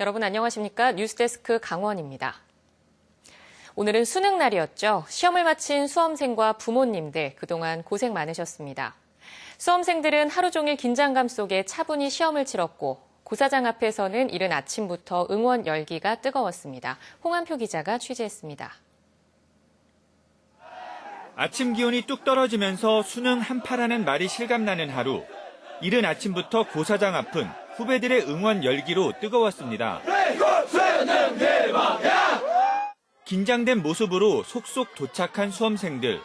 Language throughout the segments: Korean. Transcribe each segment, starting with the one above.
여러분 안녕하십니까? 뉴스데스크 강원입니다. 오늘은 수능 날이었죠. 시험을 마친 수험생과 부모님들 그동안 고생 많으셨습니다. 수험생들은 하루 종일 긴장감 속에 차분히 시험을 치렀고 고사장 앞에서는 이른 아침부터 응원 열기가 뜨거웠습니다. 홍한표 기자가 취재했습니다. 아침 기온이 뚝 떨어지면서 수능 한파라는 말이 실감나는 하루. 이른 아침부터 고사장 앞은 후배들의 응원 열기로 뜨거웠습니다. 긴장된 모습으로 속속 도착한 수험생들.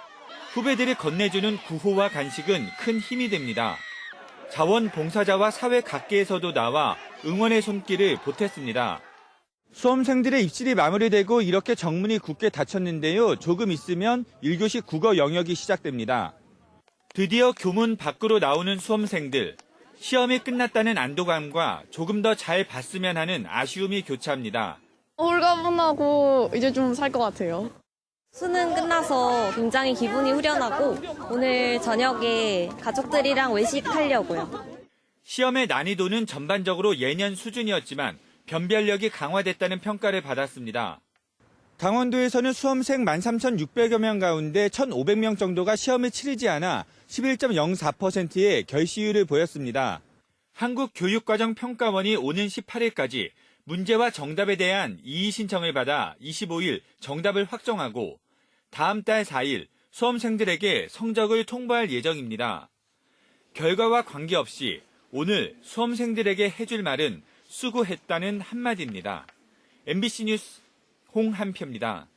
후배들이 건네주는 구호와 간식은 큰 힘이 됩니다. 자원봉사자와 사회 각계에서도 나와 응원의 손길을 보탰습니다. 수험생들의 입실이 마무리되고 이렇게 정문이 굳게 닫혔는데요. 조금 있으면 1교시 국어 영역이 시작됩니다. 드디어 교문 밖으로 나오는 수험생들. 시험이 끝났다는 안도감과 조금 더 잘 봤으면 하는 아쉬움이 교차합니다. 홀가분하고 이제 좀 살 것 같아요. 수능 끝나서 굉장히 기분이 후련하고 오늘 저녁에 가족들이랑 외식하려고요. 시험의 난이도는 전반적으로 예년 수준이었지만 변별력이 강화됐다는 평가를 받았습니다. 강원도에서는 수험생 13,600여 명 가운데 1,500명 정도가 시험을 치르지 않아 11.04%의 결시율을 보였습니다. 한국교육과정평가원이 오는 18일까지 문제와 정답에 대한 이의 신청을 받아 25일 정답을 확정하고 다음 달 4일 수험생들에게 성적을 통보할 예정입니다. 결과와 관계없이 오늘 수험생들에게 해줄 말은 수고했다는 한마디입니다. MBC 뉴스 홍한표입니다.